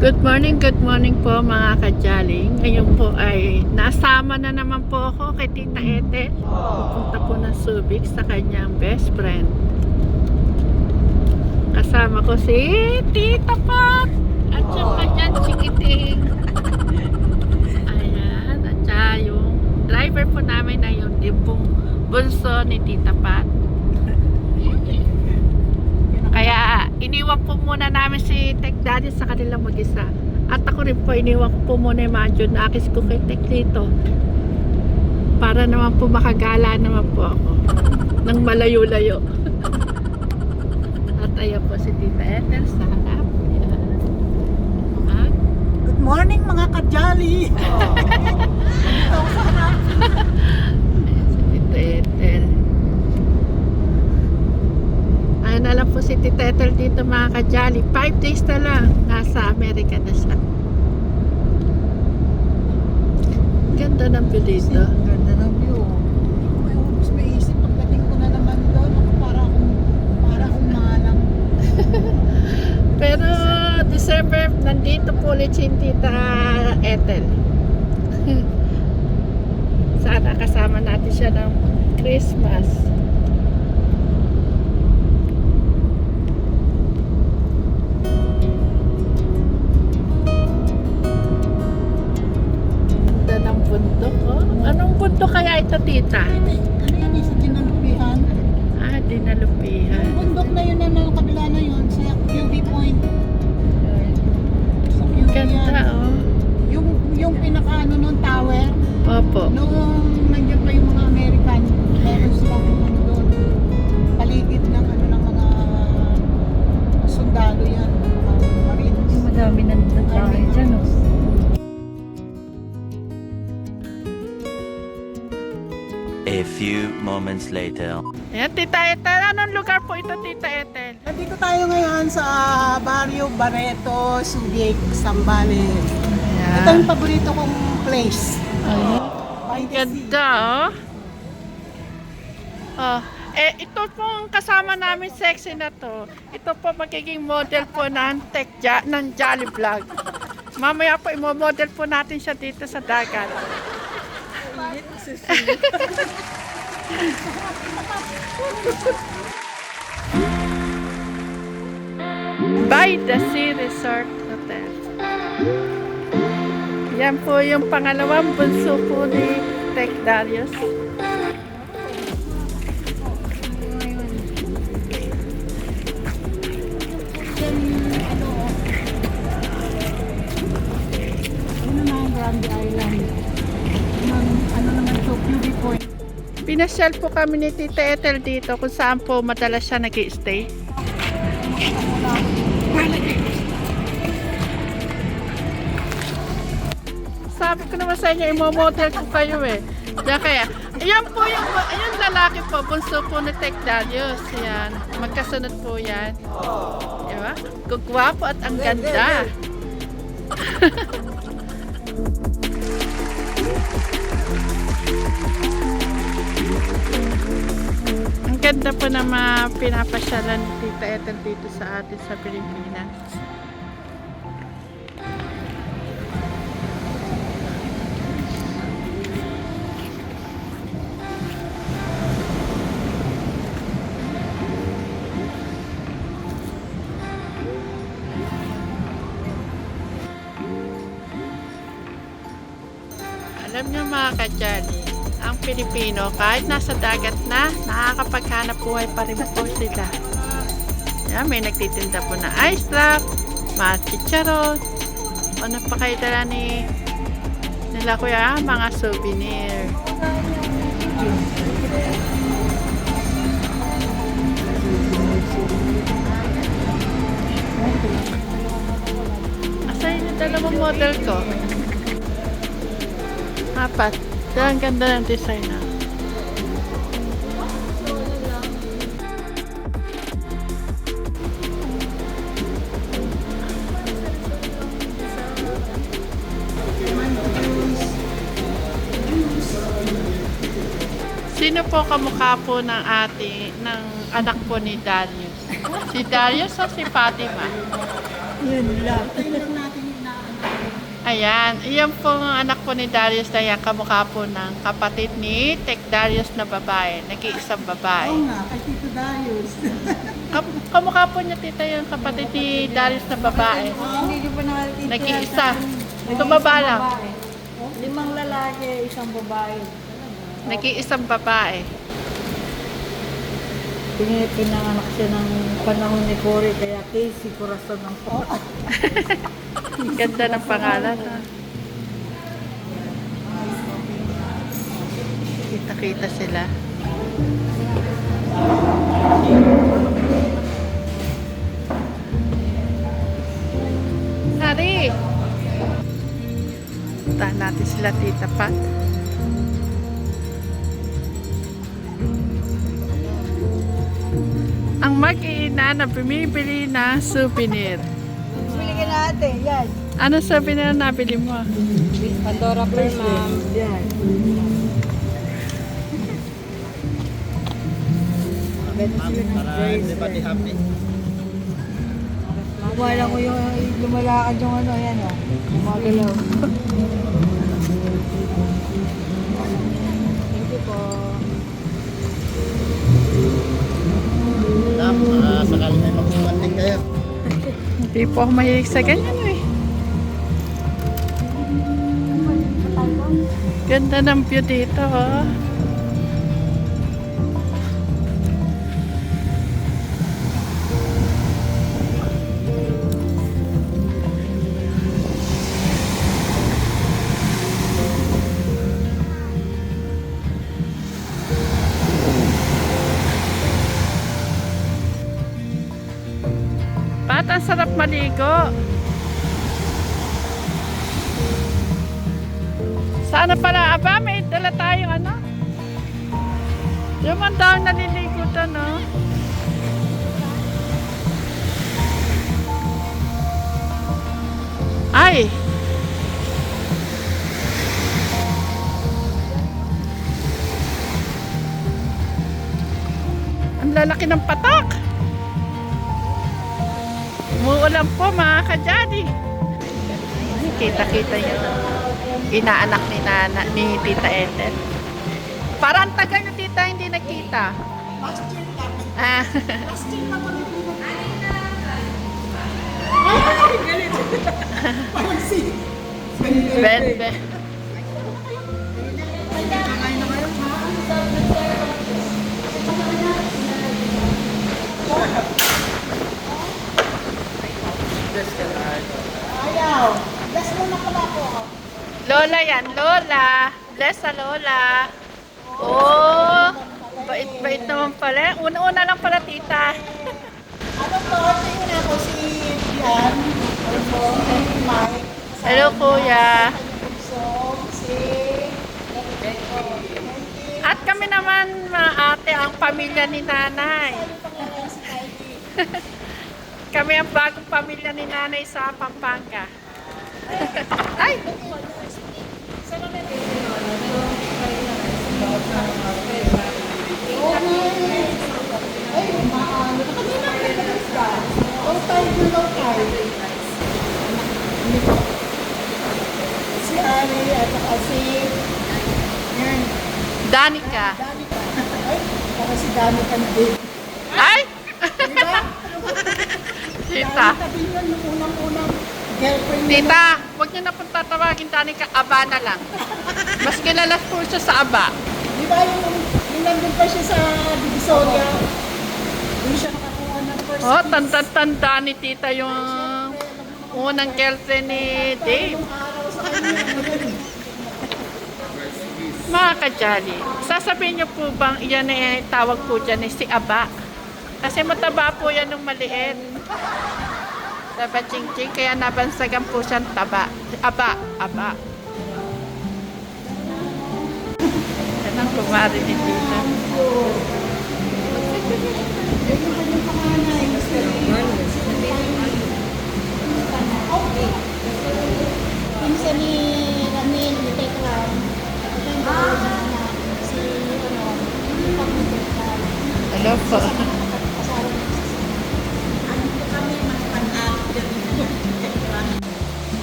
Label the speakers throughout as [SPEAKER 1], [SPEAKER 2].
[SPEAKER 1] Good morning, good morning po mga kajaling. Ngayon po ay nasama na naman po ako kay Tita Ethel. Pupunta po ng Subic sa kanyang best friend. Kasama ko si Tita Pat at saka dyan si Kiting. Ayan, at saka yung driver po namin na yung dimpong bunso ni Tita Pat. Kaya iniwan po muna namin si Tech Daddy sa kanilang mag-isa. At ako rin po iniwan ko po muna yung mga June Akis ko kay Tech dito. Para naman po makagala naman po ako. Nang malayo-layo. At ayan po si Tita Ethel sa harap.
[SPEAKER 2] Good morning mga kajali! Dito ako sa harap.
[SPEAKER 1] si Tita Ethel. Ayan na lang po si Tita Ethel dito mga kajali. Five days na lang. Nasa Amerika na siya. Ganda ng view dito.
[SPEAKER 2] Ganda ng view. May ubus may isip pagdating ko na naman doon. Para akong, para akong malang.
[SPEAKER 1] Pero December, nandito po ulit si Tita Ethel. Sana kasama natin siya ng Christmas. Tita?
[SPEAKER 2] Ano yan eh, sa dinalupihan?
[SPEAKER 1] Ah, dinalupihan.
[SPEAKER 2] Yung bundok na yun na nang kabila na yun, sa QB Point. Sa QB
[SPEAKER 1] Ganda,
[SPEAKER 2] yan.
[SPEAKER 1] oh.
[SPEAKER 2] Yung, yung pinaka-ano nun, tower.
[SPEAKER 3] A few moments later.
[SPEAKER 1] Ayan, Tita Ethel. Anong lugar po ito, Tita Ethel?
[SPEAKER 2] Nandito tayo ngayon sa Barrio Barreto, Subic, Sambales. Ito yung paborito kong place.
[SPEAKER 1] Ayan.
[SPEAKER 2] By the sea.
[SPEAKER 1] Ganda, oh. Oh, eh, ito pong kasama namin sexy na to. Ito po magiging model po ng tech ja, ng Jolly Vlog. Mamaya po imo-model po natin siya dito sa dagat. By the Sea Resort Hotel. Yan po yung pangalawang bunso po ni Tech Darius.
[SPEAKER 2] Grande Island. Ano naman QB Point.
[SPEAKER 1] Pinasyal po kami ni Tita Ethel dito kung saan po madalas siya nag stay Sabi ko naman sa inyo, imo-model ko kayo eh. Diyan kaya, ayan po yung, ayan lalaki po, bunso po ni Tech Darius. Yan, magkasunod po yan. Diba? Gugwapo at ang ganda. ganda po na mga pinapasyalan Tita Ethel dito sa atin sa Pilipinas. Alam nyo mga kadyali, ang Pilipino kahit nasa dagat na, nakakapaghanap buhay pa rin po sila. Yan, may nagtitinda po na ice drop, mga chicharon, ano pa kayo ni nila kuya, mga souvenir. Asan yung dalawang model ko? Apat. Kaya ang ganda ng design na. Sino po kamukha po ng ate, ng anak po ni Darius? Si Darius o si Fatima?
[SPEAKER 2] Yun lang. Tayo lang natin yung
[SPEAKER 1] Ayan, iyan po ang anak po ni Darius na yan, kamukha po ng kapatid ni Tek Darius na babae, nag-iisang
[SPEAKER 2] Oo
[SPEAKER 1] babae.
[SPEAKER 2] nga, kay Tito Darius.
[SPEAKER 1] Kam- kamukha po niya tita yung kapatid ni Darius na babae.
[SPEAKER 4] Hindi nyo pa nakakita.
[SPEAKER 1] Nag-iisa. Tumaba lang.
[SPEAKER 4] Limang lalaki, isang babae.
[SPEAKER 1] Nag-iisang babae.
[SPEAKER 4] Pin- Pinanganak siya ng panahon ni Cory, kaya Casey Corazon ang po.
[SPEAKER 1] Ganda ng pangalan. ha? Kita-kita sila. Hari! Puntahan natin sila Tita Pat. Mag-iina na bumibili ng souvenir.
[SPEAKER 4] Bili ka natin, yan.
[SPEAKER 1] Ano souvenir na nabili mo?
[SPEAKER 4] Pandora per ma'am. Yan. Wala ko yung lumalakad yung ano, yan o. Gumagalaw. Thank
[SPEAKER 2] sakali may magpapanding kayo.
[SPEAKER 1] Hindi po ako mahilig sa ganyan eh. Ganda ng view dito oh. Maligo. Sana pala, aba, may dala tayong ano? Yung ang to, no? Ay! Ang lalaki ng patak! Umuulan po mga ka-daddy. Kita-kita yun. Inaanak ni, nana, ni Tita Ethel. Parang tagal na tita hindi nakita. Ah,
[SPEAKER 2] Parang si...
[SPEAKER 1] ben, ben.
[SPEAKER 2] Ayaw. Last mo na pala po.
[SPEAKER 1] Lola yan, Lola. Bless sa Lola. Oh, bait-bait naman pala. Una-una lang pala tita.
[SPEAKER 2] Ano po? Tingnan ako si Dian. Ano Mike.
[SPEAKER 1] Hello kuya. At kami naman, mga ate, ang pamilya ni nanay. kami ang bagong pamilya ni nanay sa Pampanga. Ay!
[SPEAKER 2] Ay, maano. Kanina ko nagkakas ka. Long time, long time. Si Ari at saka si... Yan.
[SPEAKER 1] Danica.
[SPEAKER 2] Danica. Ay, para si Danica din.
[SPEAKER 1] Ay!
[SPEAKER 2] Diba?
[SPEAKER 1] Tita.
[SPEAKER 2] Tabi yun yung unang-unang girlfriend niya.
[SPEAKER 1] Tita, huwag niyo na pong tatawagin Danica. Aba na lang. Mas kilala po siya sa Aba.
[SPEAKER 2] Ba yung, yung nandun pa siya sa Divisoria? Doon siya nakakuha ng first
[SPEAKER 1] Oh, tanda-tanda ni tita yung unang girlfriend ni Dave.
[SPEAKER 2] Sa.
[SPEAKER 1] Mga kajali, sasabihin niyo po bang iyan ay tawag po dyan eh, si Aba? Kasi mataba po yan nung maliit. Taba ching ching, kaya nabansagan po siyang taba. Aba, aba. Ang kumari ni Tita.
[SPEAKER 5] Pinsan ni yung dalawa na si, ano.
[SPEAKER 1] Hello po.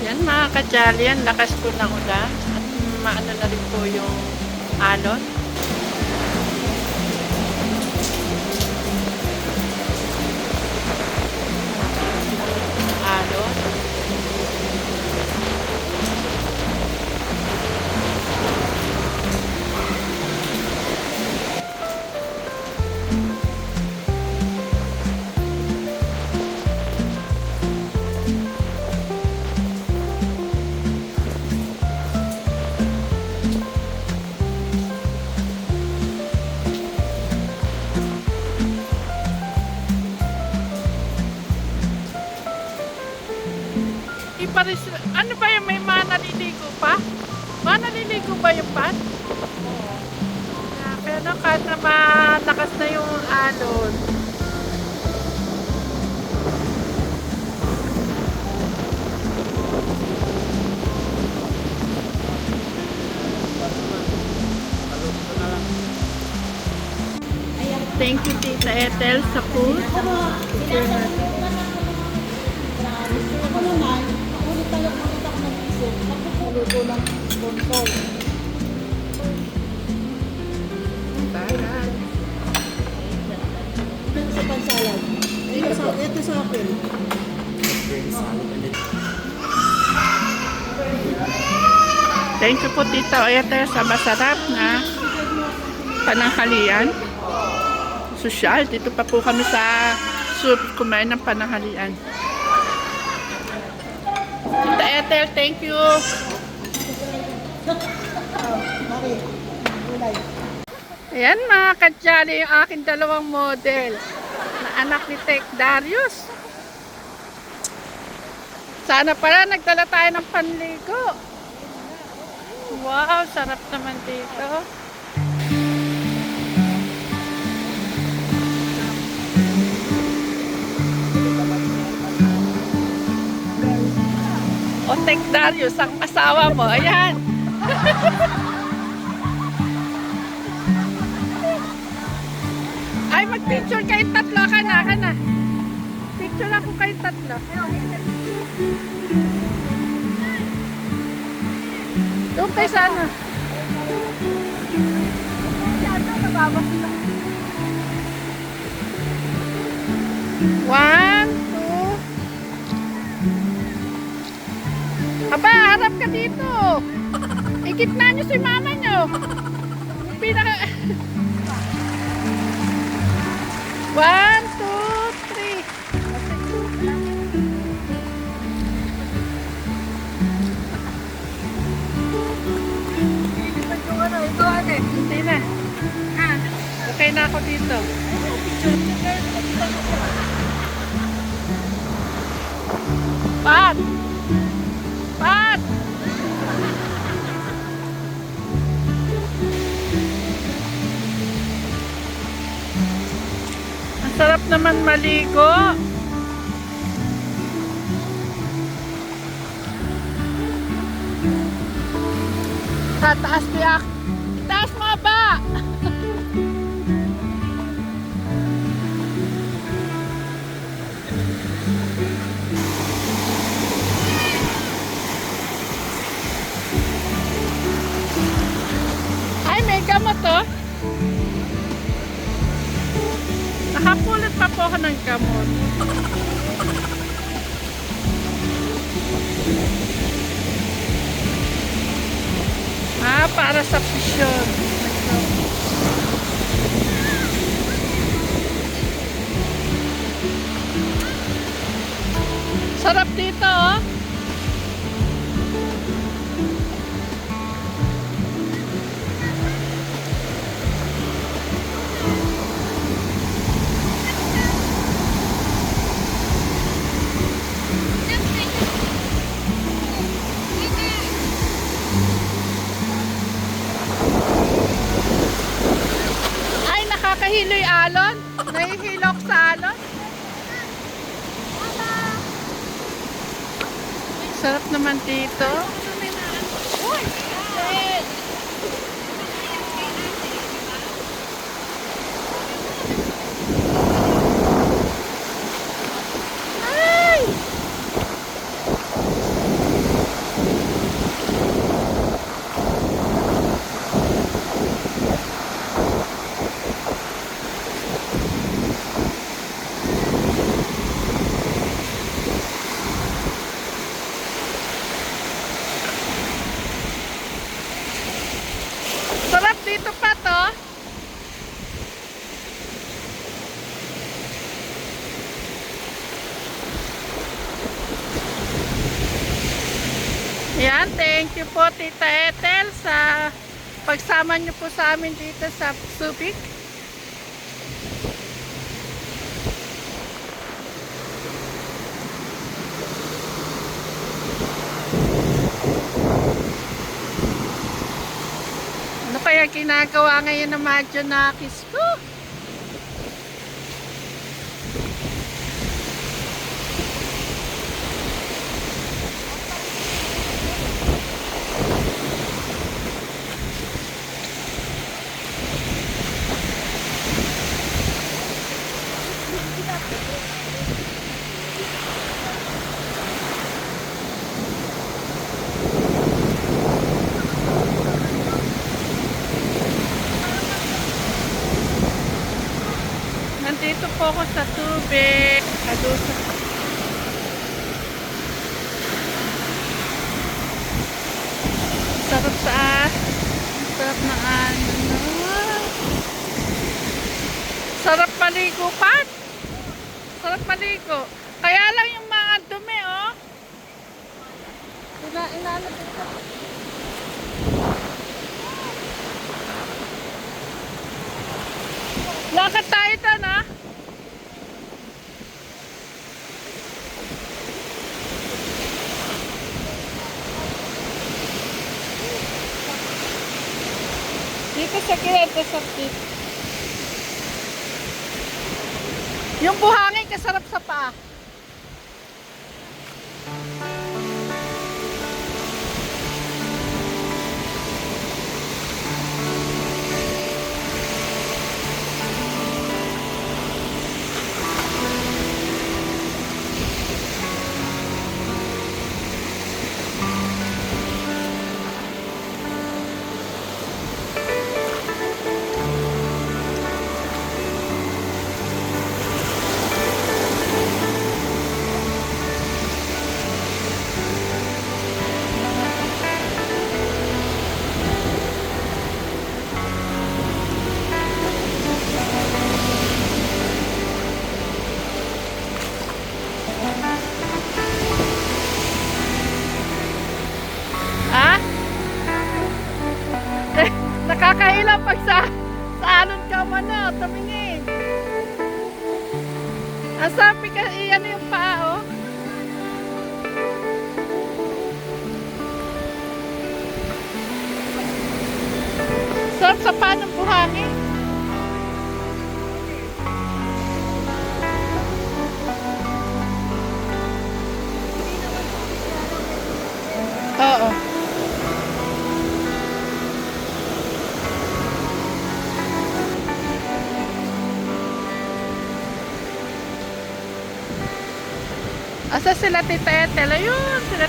[SPEAKER 1] Yan mga yan lakas po ng ulan. At maano na rin po yung. Alon. Ba yung pan? Yeah, pero kahit na malakas na yung alon. Thank you, Tita Ethel, sa food.
[SPEAKER 5] Ako naman, ulit tayo ulit ako nag-isip. Nagpupulo ng sponsor.
[SPEAKER 2] Ito sa, ito sa akin.
[SPEAKER 1] Thank you po Tita Ethel sa masarap na pananghalian. Sosyal, dito pa po kami sa soup kumain ng pananghalian. Tita Ethel, thank you. Ayan mga kadyali, yung aking dalawang model anak ni Tek Darius. Sana pala nagdala tayo ng panligo. Wow, sarap naman dito. O Tek Darius, ang asawa mo. Ayan. Ay, mag-picture kayo tatlo ka na, ka na. Picture ako kayo tatlo. Doon kayo sana. One, two. Aba, harap ka dito. Ikitna niyo si mama niyo. Pinaka... One, two, three. Hindi na. Okay na ako dito. Pat! Sarap naman maligo. Tataas tiyak. Taas mo ba? Ay, may gamot oh. Pa po ako ng gamot. Ah, para sa pisyon. Sarap dito, oh. Nakakahiloy alon. Nahihilok sa alon. Sarap naman dito. Ay! Yan, thank you po Tita Ethel sa pagsama niyo po sa amin dito sa Subic. Ano kaya ginagawa ngayon ng mga Junakis ko? Nandito po ako sa tubig. Adusa. Sarap sa sarap na ano. Sarap maligo pat. Sarap maligo. Kaya lang yung mga dumi oh. Ina inano dito. Lakad tayo doon ah. Dito sa Quirete sa tip. Yung buhangin kasarap sa paa. Sarap sa paa ng buhangin. Oo. Asa sila tita Ethel? Ayun, sila